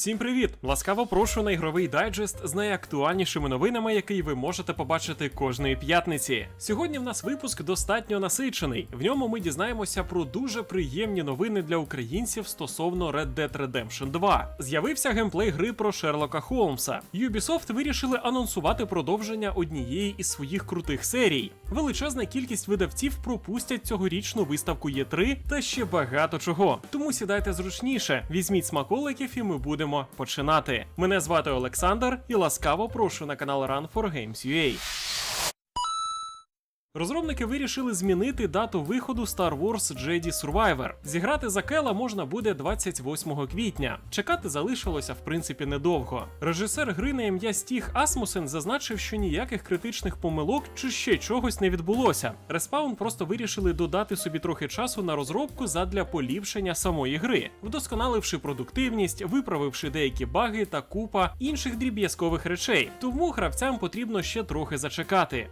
Всім привіт! Ласкаво прошу на ігровий дайджест з найактуальнішими новинами, який ви можете побачити кожної п'ятниці. Сьогодні в нас випуск достатньо насичений. В ньому ми дізнаємося про дуже приємні новини для українців стосовно Red Dead Redemption 2. З'явився геймплей гри про Шерлока Холмса. Ubisoft вирішили анонсувати продовження однієї із своїх крутих серій. Величезна кількість видавців пропустять цьогорічну виставку Є3 та ще багато чого. Тому сідайте зручніше, візьміть смаколиків, і ми будемо починати. Мене звати Олександр і ласкаво прошу на канал Run for Games UA. Розробники вирішили змінити дату виходу Star Wars Jedi Survivor. Зіграти за Кела можна буде 28 квітня. Чекати залишилося в принципі недовго. Режисер гри на ім'я Стіг Асмусен зазначив, що ніяких критичних помилок чи ще чогось не відбулося. Респаун просто вирішили додати собі трохи часу на розробку задля поліпшення самої гри, вдосконаливши продуктивність, виправивши деякі баги та купа інших дріб'язкових речей. Тому гравцям потрібно ще трохи зачекати.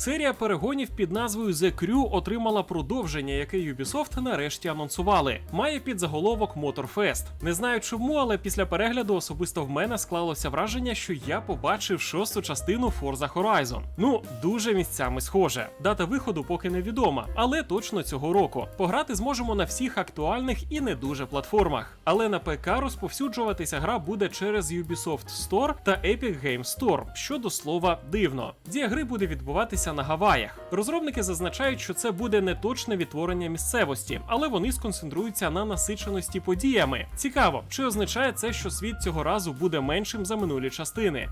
Серія перегонів під назвою The Crew отримала продовження, яке Ubisoft нарешті анонсували. Має підзаголовок Motorfest. Не знаю чому, але після перегляду особисто в мене склалося враження, що я побачив шосту частину Forza Horizon. Ну, дуже місцями схоже. Дата виходу поки невідома, але точно цього року. Пограти зможемо на всіх актуальних і не дуже платформах. Але на ПК розповсюджуватися гра буде через Ubisoft Store та Epic Games Store, що до слова дивно. Дія гри буде відбуватися на Гаваях. Розробники зазначають, що це буде не точне відтворення місцевості, але вони сконцентруються на насиченості подіями. Цікаво, чи означає це, що світ цього разу буде меншим за минулі частини.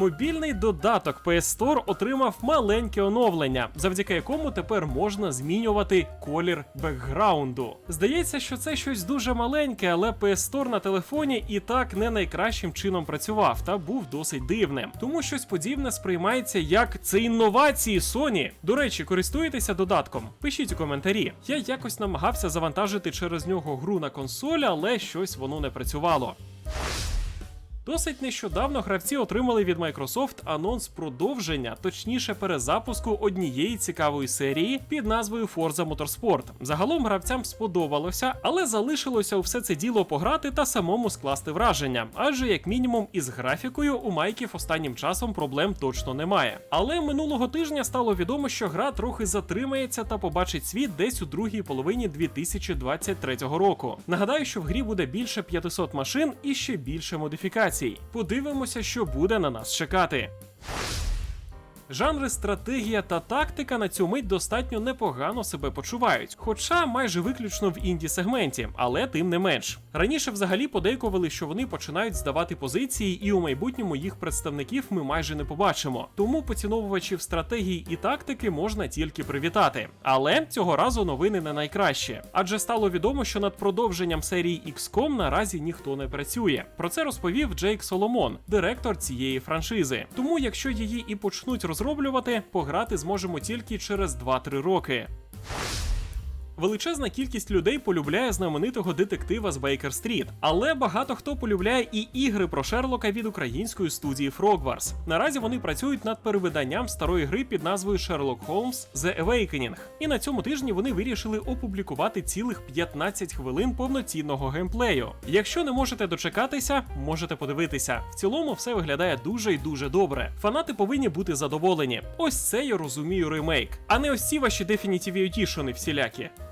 Мобільний додаток PS Store отримав маленьке оновлення, завдяки якому тепер можна змінювати колір бекграунду. Здається, що це щось дуже маленьке, але PS Store на телефоні і так не найкращим чином працював та був досить дивним. Тому щось подібне сприймається як це інновації Sony. До речі, користуєтеся додатком? Пишіть у коментарі. Я якось намагався завантажити через нього гру на консоль, але щось воно не працювало. Досить нещодавно гравці отримали від Microsoft анонс продовження, точніше перезапуску однієї цікавої серії під назвою Forza Motorsport. Загалом гравцям сподобалося, але залишилося у все це діло пограти та самому скласти враження, адже як мінімум із графікою у майків останнім часом проблем точно немає. Але минулого тижня стало відомо, що гра трохи затримається та побачить світ десь у другій половині 2023 року. Нагадаю, що в грі буде більше 500 машин і ще більше модифікацій. Подивимося, що буде на нас чекати. Жанри стратегія та тактика на цю мить достатньо непогано себе почувають, хоча майже виключно в інді сегменті, але тим не менш. Раніше взагалі подейкували, що вони починають здавати позиції, і у майбутньому їх представників ми майже не побачимо. Тому поціновувачів стратегії і тактики можна тільки привітати. Але цього разу новини не найкраще, адже стало відомо, що над продовженням серії XCOM наразі ніхто не працює. Про це розповів Джейк Соломон, директор цієї франшизи. Тому, якщо її і почнуть розроблювати, пограти зможемо тільки через 2-3 роки. Величезна кількість людей полюбляє знаменитого детектива з Бейкер Стріт, але багато хто полюбляє і ігри про Шерлока від української студії Frogwares. Наразі вони працюють над перевиданням старої гри під назвою Sherlock Holmes The Awakening. І на цьому тижні вони вирішили опублікувати цілих 15 хвилин повноцінного геймплею. Якщо не можете дочекатися, можете подивитися. В цілому все виглядає дуже і дуже добре. Фанати повинні бути задоволені. Ось це я розумію ремейк, а не ось ці ваші Definitive Edition всілякі.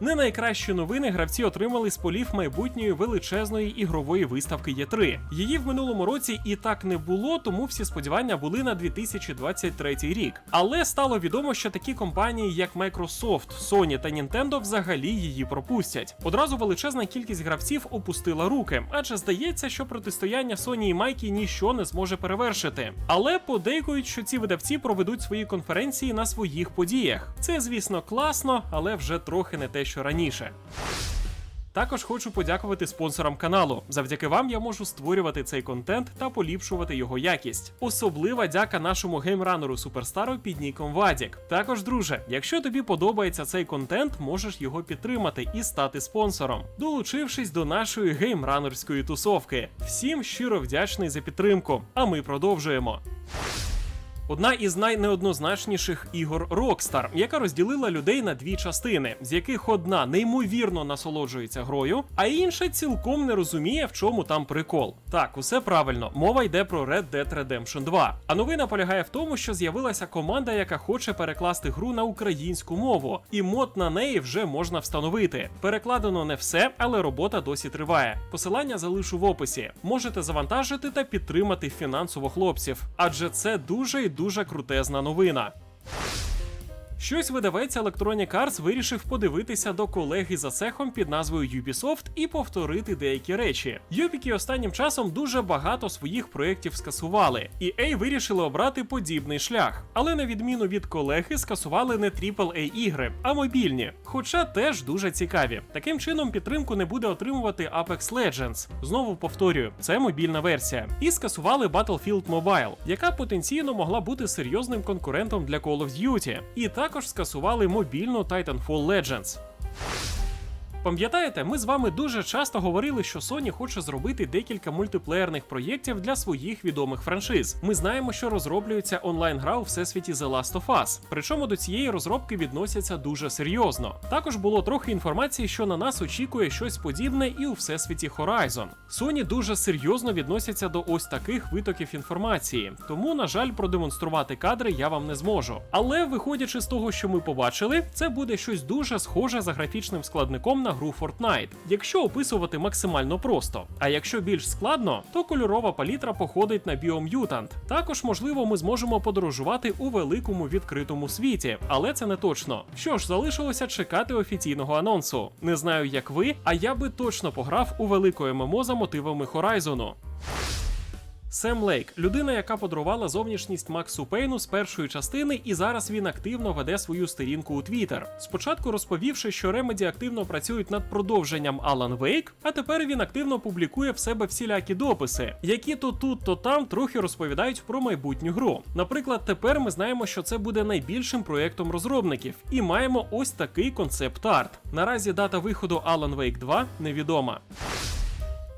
Не найкращі новини гравці отримали з полів майбутньої величезної ігрової виставки Є3. Її в минулому році і так не було, тому всі сподівання були на 2023 рік. Але стало відомо, що такі компанії, як Microsoft, Sony та Nintendo, взагалі її пропустять. Одразу величезна кількість гравців опустила руки, адже здається, що протистояння Sony і Майкі ніщо не зможе перевершити. Але подейкують, що ці видавці проведуть свої конференції на своїх подіях. Це, звісно, класно, але вже трохи не те, що раніше. Також хочу подякувати спонсорам каналу. Завдяки вам я можу створювати цей контент та поліпшувати його якість. Особлива дяка нашому геймранеру суперстару під ніком Вадік. Також, друже, якщо тобі подобається цей контент, можеш його підтримати і стати спонсором, долучившись до нашої геймранерської тусовки. Всім щиро вдячний за підтримку. А ми продовжуємо. Одна із найнеоднозначніших ігор Rockstar, яка розділила людей на дві частини, з яких одна неймовірно насолоджується грою, а інша цілком не розуміє, в чому там прикол. Так, усе правильно. Мова йде про Red Dead Redemption 2. А новина полягає в тому, що з'явилася команда, яка хоче перекласти гру на українську мову, і мод на неї вже можна встановити. Перекладено не все, але робота досі триває. Посилання залишу в описі. Можете завантажити та підтримати фінансово хлопців, адже це дуже і дуже крутезна новина. Щось видавець Electronic Arts вирішив подивитися до колеги за цехом під назвою Ubisoft і повторити деякі речі. Юбіки останнім часом дуже багато своїх проєктів скасували, і EA вирішили обрати подібний шлях. Але на відміну від колеги, скасували не AAA ігри, а мобільні, хоча теж дуже цікаві. Таким чином підтримку не буде отримувати Apex Legends. Знову повторюю, це мобільна версія. І скасували Battlefield Mobile, яка потенційно могла бути серйозним конкурентом для Call of Duty. І також скасували мобільну Titanfall Legends. Пам'ятаєте, ми з вами дуже часто говорили, що Sony хоче зробити декілька мультиплеєрних проєктів для своїх відомих франшиз. Ми знаємо, що розроблюється онлайн-гра у всесвіті The Last of Us. Причому до цієї розробки відносяться дуже серйозно. Також було трохи інформації, що на нас очікує щось подібне і у всесвіті Horizon. Sony дуже серйозно відносяться до ось таких витоків інформації, тому, на жаль, продемонструвати кадри я вам не зможу. Але виходячи з того, що ми побачили, це буде щось дуже схоже за графічним складником на гру Fortnite, якщо описувати максимально просто. А якщо більш складно, то кольорова палітра походить на біом'ютант. Також, можливо, ми зможемо подорожувати у великому відкритому світі, але це не точно. Що ж, залишилося чекати офіційного анонсу. Не знаю, як ви, а я би точно пограв у велике ММО за мотивами Хорайзону. Сем Лейк людина, яка подарувала зовнішність Максу Пейну з першої частини, і зараз він активно веде свою сторінку у Твіттер. Спочатку розповівши, що Remedy активно працюють над продовженням Alan Wake, а тепер він активно публікує в себе всілякі дописи, які то тут, то там трохи розповідають про майбутню гру. Наприклад, тепер ми знаємо, що це буде найбільшим проєктом розробників, і маємо ось такий концепт-арт. Наразі дата виходу Alan Wake 2 невідома.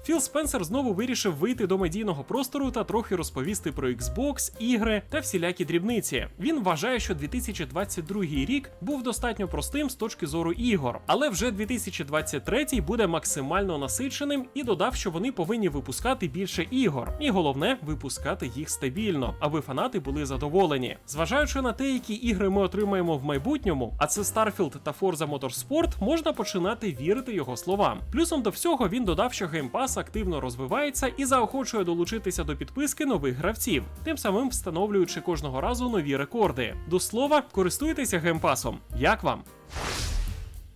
Філ Спенсер знову вирішив вийти до медійного простору та трохи розповісти про Xbox, ігри та всілякі дрібниці. Він вважає, що 2022 рік був достатньо простим з точки зору ігор, але вже 2023 буде максимально насиченим і додав, що вони повинні випускати більше ігор, і головне випускати їх стабільно, аби фанати були задоволені. Зважаючи на те, які ігри ми отримаємо в майбутньому, а це Starfield та Forza Motorsport, можна починати вірити його словам. Плюсом до всього він додав, що Game Активно розвивається і заохочує долучитися до підписки нових гравців, тим самим встановлюючи кожного разу нові рекорди. До слова, користуйтеся геймпасом. Як вам?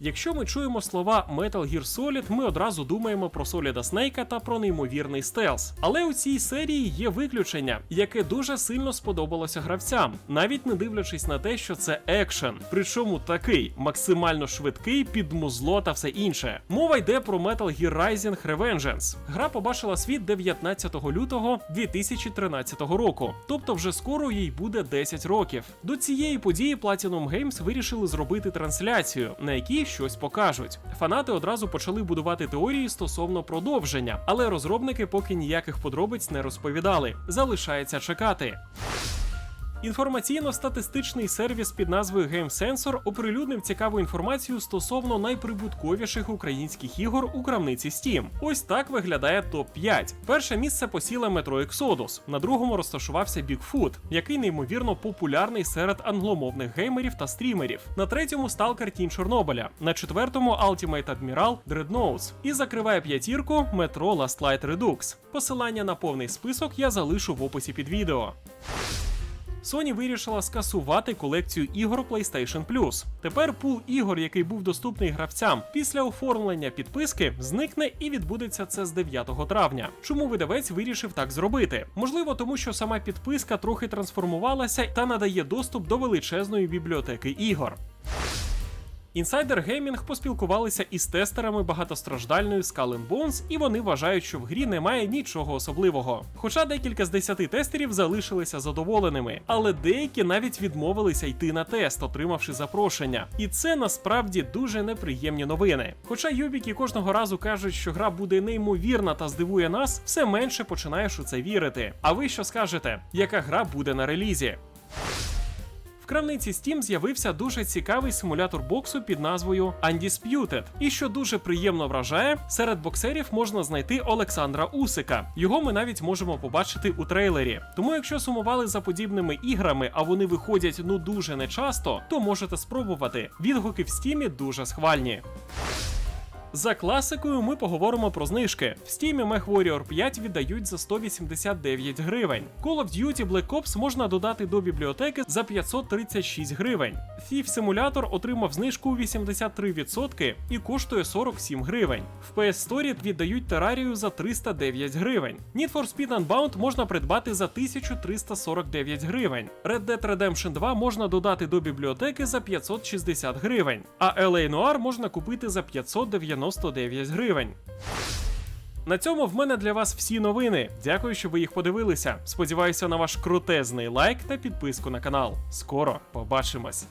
Якщо ми чуємо слова Metal Gear Solid, ми одразу думаємо про Соліда Снейка та про неймовірний стелс. Але у цій серії є виключення, яке дуже сильно сподобалося гравцям, навіть не дивлячись на те, що це екшен. Причому такий максимально швидкий, під музло та все інше. Мова йде про Metal Gear Rising Revengeance. Гра побачила світ 19 лютого 2013 року, тобто вже скоро їй буде 10 років. До цієї події Platinum Games вирішили зробити трансляцію, на якій щось покажуть. Фанати одразу почали будувати теорії стосовно продовження, але розробники поки ніяких подробиць не розповідали. Залишається чекати. Інформаційно-статистичний сервіс під назвою GameSensor оприлюднив цікаву інформацію стосовно найприбутковіших українських ігор у крамниці Steam. Ось так виглядає топ 5 Перше місце посіла Metro Exodus, на другому розташувався Bigfoot, який неймовірно популярний серед англомовних геймерів та стрімерів. На третьому Stalker Тінь Чорнобиля, на четвертому Ultimate Admiral Dreadnoughts. І закриває п'ятірку Metro Last Light Redux. Посилання на повний список я залишу в описі під відео. Sony вирішила скасувати колекцію ігор PlayStation Plus. Тепер пул ігор, який був доступний гравцям після оформлення підписки, зникне і відбудеться це з 9 травня. Чому видавець вирішив так зробити? Можливо, тому що сама підписка трохи трансформувалася та надає доступ до величезної бібліотеки ігор. Інсайдер Геймінг поспілкувалися із тестерами багатостраждальної Skull Bones, і вони вважають, що в грі немає нічого особливого. Хоча декілька з десяти тестерів залишилися задоволеними, але деякі навіть відмовилися йти на тест, отримавши запрошення. І це насправді дуже неприємні новини. Хоча юбіки кожного разу кажуть, що гра буде неймовірна та здивує нас, все менше починаєш у це вірити. А ви що скажете? Яка гра буде на релізі? Крамниці Steam з'явився дуже цікавий симулятор боксу під назвою Undisputed. І що дуже приємно вражає, серед боксерів можна знайти Олександра Усика. Його ми навіть можемо побачити у трейлері. Тому, якщо сумували за подібними іграми, а вони виходять ну дуже нечасто, то можете спробувати. Відгуки в стімі дуже схвальні. За класикою ми поговоримо про знижки. В Steam MechWarrior 5 віддають за 189 гривень. Call of Duty Black Ops можна додати до бібліотеки за 536 гривень. Thief Simulator отримав знижку у 83% і коштує 47 гривень. В PS Store віддають терарію за 309 гривень. Need for Speed Unbound можна придбати за 1349 гривень. Red Dead Redemption 2 можна додати до бібліотеки за 560 гривень. А LA Noir можна купити за 599 гривень. На цьому в мене для вас всі новини. Дякую, що ви їх подивилися. Сподіваюся на ваш крутезний лайк та підписку на канал. Скоро побачимось.